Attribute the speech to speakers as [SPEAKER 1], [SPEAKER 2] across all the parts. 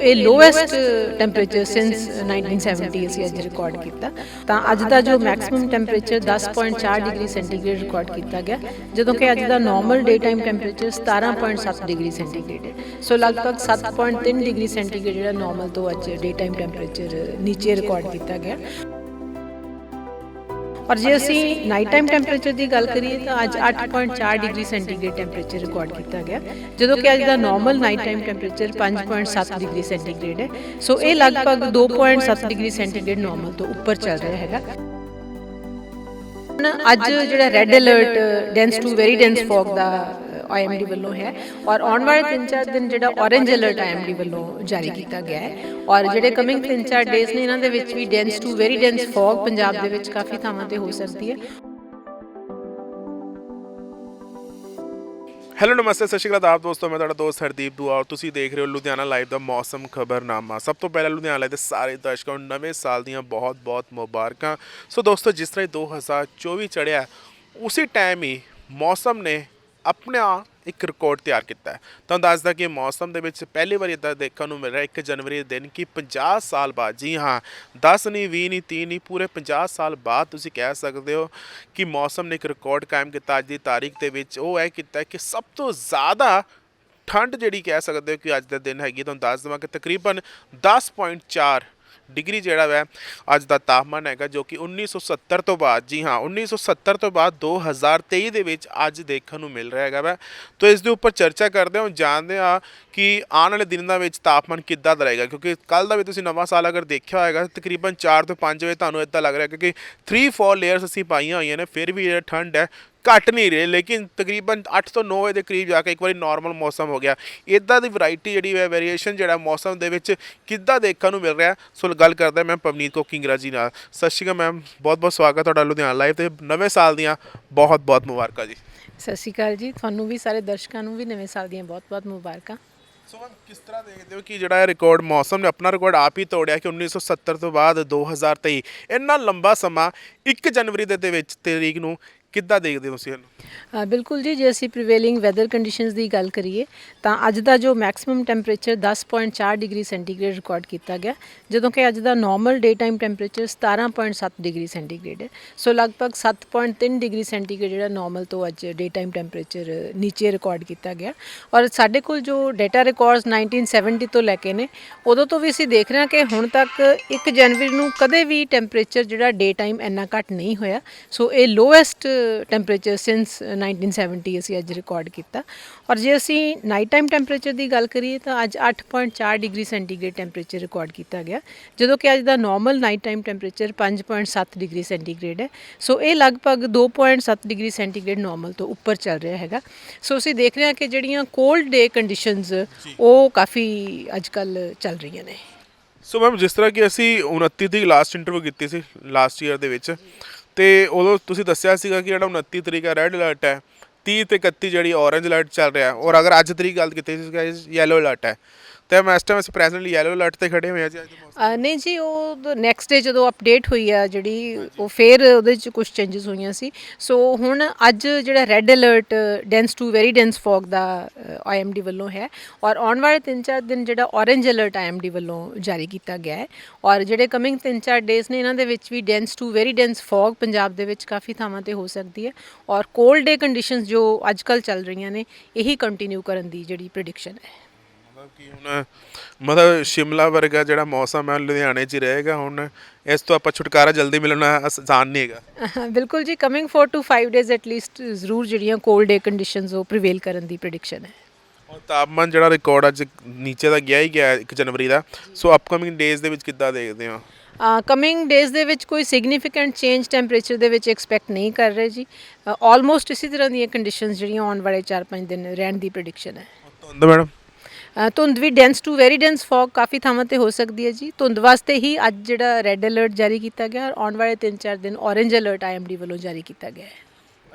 [SPEAKER 1] ਇਹ lowest temperature since 1970 ਅਸੀਂ ਅੱਜ ਰਿਕਾਰਡ ਕੀਤਾ। ਤਾਂ ਅੱਜ ਦਾ ਜੋ maximum temperature 10.4 degree centigrade record ਕੀਤਾ ਗਿਆ, ਜਦੋਂ ਕਿ ਅੱਜ ਦਾ normal day time temperature 17.7 degree centigrade ਹੈ। ਸੋ ਲਗਭਗ 7.3 ਡਿਗਰੀ ਸੈਂਟੀਗ੍ਰੇਡ ਜਿਹੜਾ ਨਾਰਮਲ ਤੋਂ ਅੱਜ ਡੇ ਟਾਈਮ ਟੈਂਪਰੇਚਰ ਨੀਚੇ ਰਿਕਾਰਡ ਕੀਤਾ ਗਿਆ। ਔਰ ਜੇ ਅਸੀਂ ਨਾਈਟ ਟਾਈਮ ਟੈਂਪਰੇਚਰ ਦੀ ਗੱਲ ਕਰੀਏ ਤਾਂ ਅੱਜ 8.4 ਡਿਗਰੀ ਸੈਂਟੀਗ੍ਰੇਡ ਟੈਂਪਰੇਚਰ ਰਿਕਾਰਡ ਕੀਤਾ ਗਿਆ, ਜਦੋਂ ਕਿ ਅੱਜ ਦਾ normal night time temperature 5.7 degree centigrade ਹੈ। ਸੋ ਇਹ ਲਗਭਗ 2.7 ਡਿਗਰੀ ਸੈਂਟੀਗ੍ਰੇਡ ਨਾਰਮਲ ਤੋਂ ਉੱਪਰ ਚੱਲ ਰਿਹਾ ਹੈਗਾ। ਅੱਜ ਜਿਹੜਾ red alert dense to very dense fog the IMD ਵੱਲੋਂ ਹੈ ਔਰ ਆਉਣ ਵਾਲੇ 3-4 ਦਿਨ ਜਿਹੜਾ ਔਰੇਂਜ ਅਲਰਟ ਆਈਐਮਡੀ ਵੱਲੋਂ ਜਾਰੀ ਕੀਤਾ ਗਿਆ ਹੈ। ਔਰ ਜਿਹੜੇ ਕਮਿੰਗ 3-4 ਡੇਜ਼ ਨੇ ਇਹਨਾਂ ਦੇ ਵਿੱਚ ਵੀ dense to very dense fog Punjab ਦੇ ਵਿੱਚ ਕਾਫੀ ਥਾਵਾਂ ਤੇ ਹੋ ਸਕਦੀ ਹੈ।
[SPEAKER 2] ਹੈਲੋ ਨਮਸਤੇ ਸਤਿ ਸ਼੍ਰੀ ਅਕਾਲ ਆਪ ਦੋਸਤੋ ਮੈਂ ਤੁਹਾਡਾ ਦੋਸਤ ਹਰਦੀਪ ਦੁਆ ਔਰ ਤੁਸੀਂ ਦੇਖ ਰਹੇ ਹੋ ਲੁਧਿਆਣਾ ਲਾਈਵ ਦਾ ਮੌਸਮ ਖਬਰਨਾਮਾ। ਸਭ ਤੋਂ ਪਹਿਲਾਂ ਲੁਧਿਆਣਾ ਲਾਈਵ ਦੇ ਸਾਰੇ ਦਰਸ਼ਕਾਂ ਨੂੰ ਨਵੇਂ ਸਾਲ ਦੀਆਂ ਬਹੁਤ-ਬਹੁਤ ਮੁਬਾਰਕਾਂ। ਸੋ ਦੋਸਤੋ ਜਿਸ ਤਰ੍ਹਾਂ ਹੀ 2024 ਚੜਿਆ ਉਸੇ ਟਾਈਮ ਹੀ ਮੌਸਮ ਨੇ ਆਪਣਾ ਇੱਕ ਰਿਕਾਰਡ ਤਿਆਰ ਕੀਤਾ ਹੈ। ਤੁਹਾਨੂੰ ਦੱਸਦਾ ਕਿ ਮੌਸਮ ਦੇ ਵਿੱਚ ਪਹਿਲੀ ਵਾਰ ਇਦਾਂ ਦੇਖਣ ਨੂੰ ਮਿਲ ਰਿਹਾ 1 ਜਨਵਰੀ ਦੇ ਦਿਨ ਕਿ 50 ਸਾਲ ਬਾਅਦ, ਜੀ ਹਾਂ 10 ਨਹੀਂ 20 ਨਹੀਂ 30 ਨਹੀਂ ਪੂਰੇ 50 ਸਾਲ ਬਾਅਦ ਤੁਸੀਂ ਕਹਿ ਸਕਦੇ ਹੋ ਕਿ ਮੌਸਮ ਨੇ ਇੱਕ ਰਿਕਾਰਡ ਕਾਇਮ ਕੀਤਾ। ਅੱਜ ਦੀ ਤਾਰੀਖ ਦੇ ਵਿੱਚ ਉਹ ਹੈ ਕੀਤਾ ਕਿ ਸਭ ਤੋਂ ਜ਼ਿਆਦਾ ਠੰਡ ਜਿਹੜੀ ਕਹਿ ਸਕਦੇ ਹੋ ਕਿ ਅੱਜ ਦਾ ਦਿਨ ਹੈਗੀ ਤੁਹਾਨੂੰ ਦੱਸ ਦੇਵਾਂ ਕਿ ਤਕਰੀਬਨ 10.4 ਡਿਗਰੀ ਜਿਹੜਾ ਵੈ, ਅੱਜ ਦਾ ਤਾਪਮਾਨ ਹੈਗਾ ਜੋ ਕਿ 1970 ਤੋਂ ਬਾਅਦ, ਜੀ ਹਾਂ 1970 ਤੋਂ ਬਾਅਦ 2023 ਦੇ ਵਿੱਚ ਅੱਜ ਦੇਖਣ ਨੂੰ ਮਿਲ ਰਿਹਾ ਹੈਗਾ ਵੈ। ਤਾਂ ਇਸ ਦੇ ਉੱਪਰ ਚਰਚਾ ਕਰਦੇ ਹਾਂ ਜਾਣਦੇ ਹਾਂ ਕਿ ਆਉਣ ਵਾਲੇ ਦਿਨਾਂ ਵਿੱਚ ਤਾਪਮਾਨ ਕਿੱਦਾਂ ਦਾ ਰਹੇਗਾ, ਕਿਉਂਕਿ ਕੱਲ ਦਾ ਵੀ ਤੁਸੀਂ ਨਵਾਂ ਸਾਲ ਅਗਰ ਦੇਖਿਆ ਹੋਏਗਾ, ਤਕਰੀਬਨ 4 ਤੋਂ 5 ਵਜੇ ਤੁਹਾਨੂੰ ਇਦਾਂ ਲੱਗ ਰਿਹਾ ਕਿਉਂਕਿ 3 4 ਲੇਅਰਸ ਅਸੀਂ ਪਾਈਆਂ ਹੋਈਆਂ ਨੇ, ਫਿਰ ਵੀ ਜਿਹੜਾ ਠੰਡ ਹੈ ਘਟ ਨਹੀਂ ਰਹੇ ਲੇਕਿਨ ਤਕਰੀਬਨ 8 ਤੋਂ 9 ਵਜੇ ਦੇ ਕਰੀਬ ਜਾ ਕੇ ਇੱਕ ਵਾਰੀ ਨਾਰਮਲ ਮੌਸਮ ਹੋ ਗਿਆ। ਇਦਾਂ ਦੀ ਵੈਰਾਈਟੀ ਜਿਹੜੀ ਹੈ ਵੇਰੀਏਸ਼ਨ ਜਿਹੜਾ ਮੌਸਮ ਦੇ ਵਿੱਚ ਕਿੱਦਾਂ ਦੇਖਣ ਨੂੰ ਮਿਲ ਰਿਹਾ ਸੋ ਗੱਲ ਕਰਦਾ ਮੈਂ ਪਵਨੀਤ ਕੋ ਕਿੰਗਰਾ ਜੀ ਨਾਲ। ਸਤਿ ਸ਼੍ਰੀ ਅਕਾਲ ਮੈਮ ਬਹੁਤ ਬਹੁਤ ਸਵਾਗਤ ਤੁਹਾਡਾ ਲੁਧਿਆਣਾ ਲਾਈਵ ਤੇ। ਨਵੇਂ ਸਾਲ ਦੀਆਂ ਬਹੁਤ ਬਹੁਤ ਮੁਬਾਰਕਾਂ ਜੀ।
[SPEAKER 1] ਸਤਿ ਸ਼੍ਰੀ ਅਕਾਲ ਜੀ ਤੁਹਾਨੂੰ ਵੀ ਸਾਰੇ ਦਰਸ਼ਕਾਂ ਨੂੰ ਵੀ ਨਵੇਂ ਸਾਲ ਦੀਆਂ ਬਹੁਤ-ਬਹੁਤ ਮੁਬਾਰਕਾਂ।
[SPEAKER 2] ਸੋ ਕਿਸ ਤਰ੍ਹਾਂ ਦੇਖਦੇ ਹੋ ਕਿ ਜਿਹੜਾ ਇਹ ਰਿਕਾਰਡ ਮੌਸਮ ਨੇ ਆਪਣਾ ਰਿਕਾਰਡ ਆਪ ਹੀ ਤੋੜਿਆ ਕਿ 1970 ਤੋਂ ਬਾਅਦ 2023 ਇੰਨਾ ਲੰਬਾ ਸਮਾਂ 1 ਜਨਵਰੀ ਦੇ ਦੇ ਵਿੱਚ ਤਰੀਕ ਨੂੰ ਕਿੱਦਾਂ ਦੇਖਦੇ ਹੋ ਤੁਸੀਂ ਇਹਨੂੰ?
[SPEAKER 1] ਬਿਲਕੁਲ ਜੀ, ਜੇ ਅਸੀਂ ਪ੍ਰੀਵੇਲਿੰਗ ਵੈਦਰ ਕੰਡੀਸ਼ਨਸ ਦੀ ਗੱਲ ਕਰੀਏ, ਤਾਂ ਅੱਜ ਦਾ ਜੋ maximum temperature 10.4 degree centigrade record ਕੀਤਾ ਗਿਆ, ਜਦੋਂ ਕਿ ਅੱਜ ਦਾ normal day time temperature 17.7 degree centigrade ਹੈ। ਸੋ ਲਗਭਗ 7.3 ਡਿਗਰੀ ਸੈਂਟੀਗ੍ਰੇਡ ਜਿਹੜਾ ਨਾਰਮਲ ਤੋਂ ਅੱਜ ਡੇ ਟਾਈਮ ਟੈਂਪਰੇਚਰ ਨੀਚੇ ਰਿਕਾਰਡ ਕੀਤਾ ਗਿਆ। ਔਰ ਸਾਡੇ ਕੋਲ ਜੋ ਡਾਟਾ ਰਿਕਾਰਡਸ 1970 ਤੋਂ ਲੈ ਕੇ ਨੇ, ਉਦੋਂ ਤੋਂ ਵੀ ਅਸੀਂ ਦੇਖ ਰਹੇ ਹਾਂ ਕਿ ਹੁਣ ਤੱਕ 1 ਜਨਵਰੀ ਨੂੰ ਕਦੇ ਵੀ ਟੈਂਪਰੇਚਰ ਜਿਹੜਾ ਡੇ ਟਾਈਮ ਇੰਨਾ ਘੱਟ ਨਹੀਂ ਹੋਇਆ। ਸੋ ਇਹ ਲੋਐਸਟ ਟੈਂਪਰੇਚਰ ਸਿੰਸ 1970 ਅਸੀਂ ਅੱਜ ਰਿਕਾਰਡ ਕੀਤਾ। ਔਰ ਜੇ ਅਸੀਂ ਨਾਈਟ ਟਾਈਮ ਟੈਂਪਰੇਚਰ ਦੀ ਗੱਲ ਕਰੀਏ ਤਾਂ ਅੱਜ 8.4 ਡਿਗਰੀ ਸੈਂਟੀਗ੍ਰੇਡ ਟੈਂਪਰੇਚਰ ਰਿਕਾਰਡ ਕੀਤਾ ਗਿਆ। ਜਦੋਂ ਕਿ ਅੱਜ ਦਾ normal night time temperature 5.7 degree centigrade ਹੈ। ਸੋ ਇਹ ਲਗਭਗ 2.7 ਡਿਗਰੀ ਸੈਂਟੀਗ੍ਰੇਡ ਨਾਰਮਲ ਤੋਂ ਉੱਪਰ ਚੱਲ ਰਿਹਾ ਹੈਗਾ। ਸੋ ਅਸੀਂ ਦੇਖ ਰਹੇ ਹਾਂ ਕਿ ਜਿਹੜੀਆਂ ਕੋਲਡ ਡੇ ਕੰਡੀਸ਼ਨਸ ਉਹ ਕਾਫੀ ਅੱਜਕੱਲ ਚੱਲ ਰਹੀਆਂ ਨੇ।
[SPEAKER 2] ਸੋ ਮੈਮ ਜਿਸ ਤਰ੍ਹਾਂ ਕਿ ਅਸੀਂ 29 ਦੀ ਲਾਸਟ ਇੰਟਰਵਿਊ ਕੀਤੀ ਸੀ ਲਾਸਟ ਈਅਰ ਦੇ ਵਿੱਚ। ਤੇ ਉਦੋਂ ਤੁਸੀਂ ਦੱਸਿਆ ਸੀਗਾ ਕਿ ਜਿਹੜਾ 29 ਤਰੀਕ ਹੈ ਰੈੱਡ ਅਲਰਟ ਹੈ 30 ਤੇ 31 ਜਿਹੜੀ ਔਰੇਂਜ ਅਲਰਟ ਚੱਲ ਰਿਹਾ ਔਰ ਅਗਰ ਅੱਜ ਤਰੀਕ ਗੱਲ ਕੀਤੀ ਸੀ ਗਾਇਸ ਯੈਲੋ ਅਲਰਟ ਹੈ। ਤੇ ਮੈਂ ਇਸ ਟਾਈਮ ਅਸੀਂ ਪ੍ਰੈਜ਼ੈਂਟਲੀ ਯੈਲੋ ਅਲਰਟ ਤੇ ਖੜੇ ਹੋਏ ਹਾਂ ਜੀ ਅੱਜ ਦੇ ਮੌਸਮ
[SPEAKER 1] ਅ, ਨਹੀਂ ਜੀ ਉਹ ਨੈਕਸਟ ਡੇ ਜਦੋਂ ਅਪਡੇਟ ਹੋਈ ਆ ਜਿਹੜੀ ਉਹ ਫੇਰ ਉਹਦੇ ਚ ਕੁਝ ਚੇਂਜਸ ਹੋਈਆਂ ਸੀ। ਸੋ ਹੁਣ ਅੱਜ ਜਿਹੜਾ red alert dense to very dense fog the IMD ਵੱਲੋਂ ਹੈ ਔਰ ਆਉਣ ਵਾਲੇ 3-4 ਦਿਨ ਜਿਹੜਾ ਔਰੇਂਜ ਅਲਰਟ ਆਈਐਮਡੀ ਵੱਲੋਂ ਜਾਰੀ ਕੀਤਾ ਗਿਆ ਹੈ ਔਰ ਜਿਹੜੇ ਕਮਿੰਗ 3-4 ਡੇਜ਼ ਨੇ ਇਹਨਾਂ ਦੇ ਵਿੱਚ ਵੀ dense to very dense fog Punjab ਦੇ ਵਿੱਚ ਕਾਫੀ ਥਾਵਾਂ ਤੇ ਹੋ ਸਕਦੀ ਹੈ ਔਰ ਕੋਲਡ ਡੇ ਕੰਡੀਸ਼ਨਸ ਜੋ ਅੱਜਕੱਲ ਚੱਲ ਰਹੀਆਂ ਨੇ ਇਹੀ ਕੰਟੀਨਿਊ ਕਰਨ ਦੀ ਜਿਹੜੀ ਪ੍ਰੈਡਿਕਸ਼ਨ ਹੈ।
[SPEAKER 2] ਮਤਲਬ ਕਿ ਹੁਣ ਮਤਲਬ ਸ਼ਿਮਲਾ ਵਰਗਾ ਜਿਹੜਾ ਮੌਸਮ ਹੈ ਲੁਧਿਆਣੇ 'ਚ ਹੀ ਰਹੇਗਾ ਹੁਣ। ਇਸ ਤੋਂ ਆਪਾਂ ਛੁਟਕਾਰਾ ਜਲਦੀ ਮਿਲਣਾ ਆਸਾਨ ਨਹੀਂ ਹੈਗਾ।
[SPEAKER 1] ਬਿਲਕੁਲ ਜੀ coming 4 to 5 days at least ਜ਼ਰੂਰ ਜਿਹੜੀਆਂ ਕੋਲਡ ਡੇ ਕੰਡੀਸ਼ਨਸ ਉਹ ਪ੍ਰੀਵੇਲ ਕਰਨ ਦੀ ਪ੍ਰੈਡਿਕਸ਼ਨ ਹੈ।
[SPEAKER 2] ਔਰ ਤਾਪਮਾਨ ਜਿਹੜਾ ਰਿਕਾਰਡ ਅੱਜ ਨੀਚੇ ਦਾ ਗਿਆ ਹੀ ਗਿਆ 1 ਜਨਵਰੀ ਦਾ। ਸੋ ਅਪਕਮਿੰਗ ਡੇਜ਼ ਦੇ ਵਿੱਚ ਕਿੱਦਾਂ ਦੇਖਦੇ ਹੋ?
[SPEAKER 1] ਕਮਿੰਗ ਡੇਜ਼ ਦੇ ਵਿੱਚ ਕੋਈ ਸਿਗਨੀਫੀਕੈਂਟ ਚੇਂਜ ਟੈਂਪਰੇਚਰ ਦੇ ਵਿੱਚ ਐਕਸਪੈਕਟ ਨਹੀਂ ਕਰ ਰਹੇ ਜੀ। ਆਲਮੋਸਟ ਇਸੇ ਤਰ੍ਹਾਂ ਦੀਆਂ ਕੰਡੀਸ਼ਨਸ ਜਿਹੜੀਆਂ ਆਉਣ ਵਾਲੇ 4-5 ਦਿਨ ਰਹਿਣ ਦੀ ਪ੍ਰੈਡਿਕਸ਼ਨ ਹੈ।
[SPEAKER 2] ਧੁੰਦ ਮੈਡਮ
[SPEAKER 1] ਧੁੰਦ ਵੀ dense to very dense fog ਕਾਫੀ ਥਾਵਾਂ ਤੇ ਹੋ ਸਕਦੀ ਹੈ ਜੀ। ਧੁੰਦ ਵਾਸਤੇ ਹੀ ਅੱਜ ਜਿਹੜਾ ਰੈੱਡ ਅਲਰਟ ਜਾਰੀ ਕੀਤਾ ਗਿਆ ਔਰ ਆਉਣ ਵਾਲੇ 3-4 ਦਿਨ ਔਰੇਂਜ ਅਲਰਟ ਆਈਐਮਡੀ ਵੱਲੋਂ ਜਾਰੀ ਕੀਤਾ ਗਿਆ ਹੈ।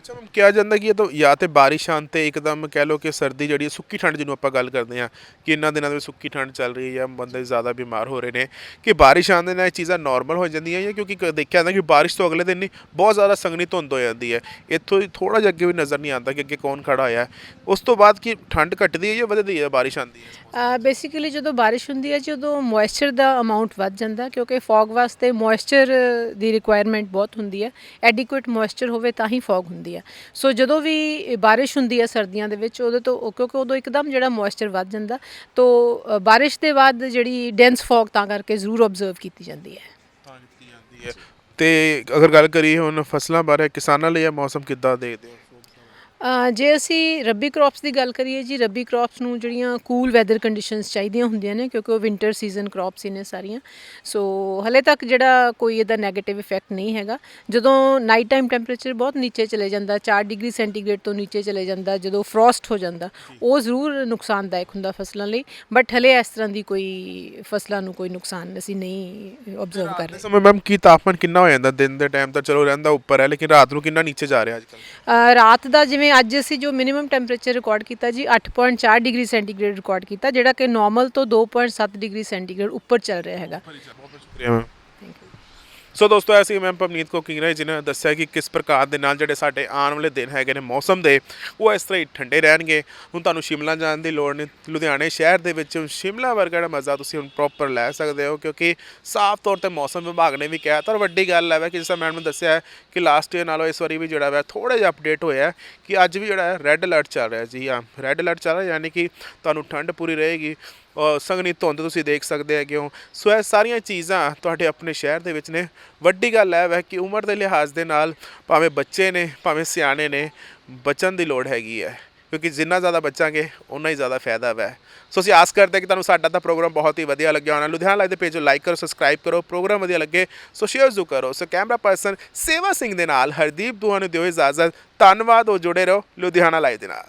[SPEAKER 2] ਅੱਛਾ ਮੈਮ ਕਿਹਾ ਜਾਂਦਾ ਕਿ ਇਹ ਤਾਂ ਜਾਂ ਤੇ ਬਾਰਿਸ਼ ਆਉਣ ਤੇ ਇੱਕਦਮ ਕਹਿ ਲਓ ਕਿ ਸਰਦੀ ਜਿਹੜੀ ਹੈ, ਸੁੱਕੀ ਠੰਡ ਜਿਹਨੂੰ ਆਪਾਂ ਗੱਲ ਕਰਦੇ ਹਾਂ ਕਿ ਇਹਨਾਂ ਦਿਨਾਂ ਦੇ ਵਿੱਚ ਸੁੱਕੀ ਠੰਡ ਚੱਲ ਰਹੀ ਹੈ ਜਾਂ ਬੰਦੇ ਜ਼ਿਆਦਾ ਬਿਮਾਰ ਹੋ ਰਹੇ ਨੇ ਕਿ ਬਾਰਿਸ਼ ਆਉਣ ਦੇ ਨਾਲ ਇਹ ਚੀਜ਼ਾਂ ਨਾਰਮਲ ਹੋ ਜਾਂਦੀਆਂ ਜਾਂ ਕਿਉਂਕਿ ਕ- ਦੇਖਿਆ ਜਾਂਦਾ ਕਿ ਬਾਰਿਸ਼ ਤੋਂ ਅਗਲੇ ਦਿਨ ਹੀ ਬਹੁਤ ਜ਼ਿਆਦਾ ਸੰਘਣੀ ਧੁੰਦ ਹੋ ਜਾਂਦੀ ਹੈ। ਇੱਥੋਂ ਹੀ ਥੋੜਾ ਜਿਹਾ ਅੱਗੇ ਵੀ ਨਜ਼ਰ ਨਹੀਂ ਆਉਂਦਾ ਕਿ ਅੱਗੇ ਕੌਣ ਖੜਾ ਹੋਇਆ। ਹੈ ਉਸ ਤੋਂ ਬਾਅਦ ਕਿ ਠੰਡ ਘਟਦੀ ਹੈ ਜਾਂ ਵਧਦੀ ਹੈ ਬਾਰਿਸ਼ ਆਉਂਦੀ ਹੈ?
[SPEAKER 1] ਬੇਸਿਕਲੀ ਜਦੋਂ ਬਾਰਿਸ਼ ਹੁੰਦੀ ਹੈ ਜਦੋਂ ਮੋਇਸਚਰ ਦਾ ਅਮਾਉਂਟ ਵੱਧ ਜਾਂਦਾ ਕਿਉਂਕਿ ਫੌਗ ਵਾਸਤੇ ਮੋਇਸਚਰ ਦੀ ਰਿਕੁਆਇਰਮੈਂਟ ਬਹੁਤ ਹੁੰਦੀ ਹੈ। ਐਡੀਕੁਏਟ ਮੋਇਸਚਰ ਹੋਵੇ ਤਾਂ ਹੀ ਫੌਗ ਹੁੰਦੀ ਹੈ। ਸੋ ਜਦੋਂ ਵੀ ਬਾਰਿਸ਼ ਹੁੰਦੀ ਹੈ ਸਰਦੀਆਂ ਦੇ ਵਿੱਚ, ਉਹਦੇ ਤੋਂ ਕਿਉਂਕਿ ਉਦੋਂ ਇੱਕਦਮ ਜਿਹੜਾ ਮੋਇਸਚਰ ਵੱਧ ਜਾਂਦਾ, ਤੋਂ ਬਾਰਿਸ਼ ਦੇ ਬਾਅਦ ਜਿਹੜੀ ਡੈਂਸ ਫੌਗ ਤਾਂ ਕਰਕੇ ਜ਼ਰੂਰ ਆਬਜ਼ਰਵ ਕੀਤੀ ਜਾਂਦੀ ਹੈ
[SPEAKER 2] ਤਾਂ ਕੀਤੀ ਜਾਂਦੀ ਹੈ। ਤੇ ਅਗਰ ਗੱਲ ਕਰੀਏ ਹੁਣ ਫਸਲਾਂ ਬਾਰੇ, ਕਿਸਾਨਾਂ ਲਈ ਇਹ ਮੌਸਮ ਕਿੱਦਾਂ ਦੇਖਦੇ ਹੋ?
[SPEAKER 1] ਜੇ ਅਸੀਂ ਰੱਬੀ ਕ੍ਰੌਪਸ ਦੀ ਗੱਲ ਕਰੀਏ ਜੀ ਰੱਬੀ ਕ੍ਰੌਪਸ ਨੂੰ ਜਿਹੜੀਆਂ ਕੂਲ ਵੈਦਰ ਕੰਡੀਸ਼ਨਸ ਚਾਹੀਦੀਆਂ ਹੁੰਦੀਆਂ ਨੇ ਕਿਉਂਕਿ ਉਹ ਵਿੰਟਰ ਸੀਜ਼ਨ ਕ੍ਰੌਪਸ ਹੀ ਨੇ ਸਾਰੀਆਂ ਸੋ ਹਲੇ ਤੱਕ ਜਿਹੜਾ ਕੋਈ ਇਹਦਾ 네ਗੇਟਿਵ ਇਫੈਕਟ ਨਹੀਂ ਹੈਗਾ। ਜਦੋਂ ਨਾਈਟ ਟਾਈਮ ਟੈਂਪਰੇਚਰ ਬਹੁਤ ਨੀਚੇ ਚਲੇ ਜਾਂਦਾ 4 ਡਿਗਰੀ ਸੈਂਟੀਗ੍ਰੇਡ ਤੋਂ ਨੀਚੇ ਚਲੇ ਜਾਂਦਾ ਜਦੋਂ ਫਰੋਸਟ ਹੋ ਜਾਂਦਾ ਉਹ ਜ਼ਰੂਰ ਨੁਕਸਾਨਦਾਇਕ ਹੁੰਦਾ ਫਸਲਾਂ ਲਈ ਬਟ ਹਲੇ ਇਸ ਤਰ੍ਹਾਂ ਦੀ ਕੋਈ ਫਸਲਾਂ ਨੂੰ ਕੋਈ ਨੁਕਸਾਨ ਅਸੀਂ ਨਹੀਂ ਆਬਜ਼ਰਵ ਕਰ ਰਹੇ।
[SPEAKER 2] ਸਮੇਂ ਮੈਮ ਕੀ ਤਾਪਮਾਨ ਕਿੰਨਾ ਹੋ ਜਾਂਦਾ? ਦਿਨ ਦੇ ਟਾਈਮ ਤਾਂ ਚਲੋ ਰਹਿੰਦਾ ਉੱਪਰ ਹੈ ਲੇਕਿਨ ਰਾਤ ਨੂੰ ਕਿੰਨਾ ਨੀਚੇ ਜਾ ਰਿਹਾ ਅੱਜ ਕੱਲ੍ਹ?
[SPEAKER 1] ਅ, ਰਾਤ ਦਾ ਜਿਵੇਂ ਅੱਜ ਅਸੀਂ ਜੋ ਮਿਨੀਮਮ ਟੈਂਪਰੇਚਰ ਰਿਕਾਰਡ ਕੀਤਾ ਜੀ 8.4 ਡਿਗਰੀ ਸੈਂਟੀਗ੍ਰੇਡ ਰਿਕਾਰਡ ਕੀਤਾ, ਜਿਹੜਾ ਕਿ ਨਾਰਮਲ ਤੋਂ 2.7 ਡਿਗਰੀ ਸੈਂਟੀਗ੍ਰੇਡ ਉੱਪਰ ਚੱਲ ਰਿਹਾ ਹੈਗਾ।
[SPEAKER 2] ਬਹੁਤ ਬਹੁਤ ਸ਼ੁਕਰੀਆ ਮੈਮ। ਸੋ ਦੋਸਤੋ, ਐਸੀ ਮੈਮ ਪਵਨੀਤ ਕੋ ਕਿੰਗਰੇ ਜਿਨ੍ਹਾਂ ਨੇ ਦੱਸਿਆ ਕਿ ਕਿਸ ਪ੍ਰਕਾਰ ਦੇ ਨਾਲ ਜਿਹੜੇ ਸਾਡੇ ਆਉਣ ਵਾਲੇ ਦਿਨ ਹੈਗੇ ਨੇ ਮੌਸਮ ਦੇ, ਉਹ ਇਸ ਤਰ੍ਹਾਂ ਹੀ ਠੰਡੇ ਰਹਿਣਗੇ। ਹੁਣ ਤੁਹਾਨੂੰ ਸ਼ਿਮਲਾ ਜਾਣ ਦੀ ਲੋੜ ਨਹੀਂ। ਲੁਧਿਆਣੇ ਸ਼ਹਿਰ ਦੇ ਵਿੱਚ ਸ਼ਿਮਲਾ ਵਰਗਾ ਜਿਹੜਾ ਮਜ਼ਾ ਤੁਸੀਂ ਹੁਣ ਪ੍ਰੋਪਰ ਲੈ ਸਕਦੇ ਹੋ, ਕਿਉਂਕਿ ਸਾਫ਼ ਤੌਰ ਤੇ ਮੌਸਮ ਵਿਭਾਗ ਨੇ ਵੀ ਕਿਹਾ। ਤਾਂ ਔਰ ਵੱਡੀ ਗੱਲ ਹੈ ਵਾ ਕਿ ਜਿਸ ਤਰ੍ਹਾਂ ਮੈਡਮ ਨੇ ਦੱਸਿਆ ਕਿ ਲਾਸਟ ਈਅਰ ਨਾਲੋਂ ਇਸ ਵਾਰੀ ਵੀ ਜਿਹੜਾ ਵਾ ਥੋੜਾ ਜਿਹਾ ਅਪਡੇਟ ਹੋਇਆ ਕਿ ਅੱਜ ਵੀ ਜਿਹੜਾ ਹੈ ਰੈੱਡ ਅਲਰਟ ਚੱਲ ਰਿਹਾ ਜੀ। ਹਾਂ ਰੈੱਡ ਅਲਰਟ ਚੱਲ ਰਿਹਾ, ਯਾਨੀ ਕਿ ਤੁਹਾਨੂੰ ਠੰਡ ਪੂਰੀ ਰਹੇਗੀ। ਸੰਘਣੀ ਧੁੰਦ ਤੁਸੀਂ ਦੇਖ ਸਕਦੇ ਹੈਗੇ ਹੋ। ਸੋ ਇਹ ਸਾਰੀਆਂ ਚੀਜ਼ਾਂ ਤੁਹਾਡੇ ਆਪਣੇ ਸ਼ਹਿਰ ਦੇ ਵਿੱਚ ਨੇ। ਵੱਡੀ ਗੱਲ ਹੈ ਵੈ ਕਿ ਉਮਰ ਦੇ ਲਿਹਾਜ਼ ਦੇ ਨਾਲ ਭਾਵੇਂ ਬੱਚੇ ਨੇ, ਭਾਵੇਂ ਸਿਆਣੇ ਨੇ, ਬਚਣ ਦੀ ਲੋੜ ਹੈਗੀ ਹੈ। ਕਿਉਂਕਿ ਜਿੰਨਾ ਜ਼ਿਆਦਾ ਬਚਾਂਗੇ ਉਨਾ ਹੀ ਜ਼ਿਆਦਾ ਫਾਇਦਾ ਵੈ। ਸੋ ਅਸੀਂ ਆਸ ਕਰਦੇ ਹਾਂ ਕਿ ਤੁਹਾਨੂੰ ਸਾਡਾ ਤਾਂ ਪ੍ਰੋਗਰਾਮ ਬਹੁਤ ਹੀ ਵਧੀਆ ਲੱਗਿਆ ਹੋਣਾ। ਲੁਧਿਆਣਾ ਲਾਈਵ ਦੇ ਪੇਜ ਨੂੰ ਲਾਈਕ ਕਰੋ ਸਬਸਕ੍ਰਾਈਬ ਕਰੋ, ਪ੍ਰੋਗਰਾਮ ਵਧੀਆ ਲੱਗੇ, ਸੋ ਸ਼ੇਅਰ ਜ਼ਰੂਰ ਕਰੋ। ਸੋ ਕੈਮਰਾ ਪਰਸਨ ਸੇਵਾ ਸਿੰਘ ਦੇ ਨਾਲ ਹਰਦੀਪ ਦੁਆ ਨੂੰ ਦਿਓ ਇਜਾਜ਼ਤ। ਧੰਨਵਾਦ, ਉਹ ਜੁੜੇ ਰਹੋ ਲੁਧਿਆਣਾ ਲਾਈਵ ਦੇ ਨਾਲ।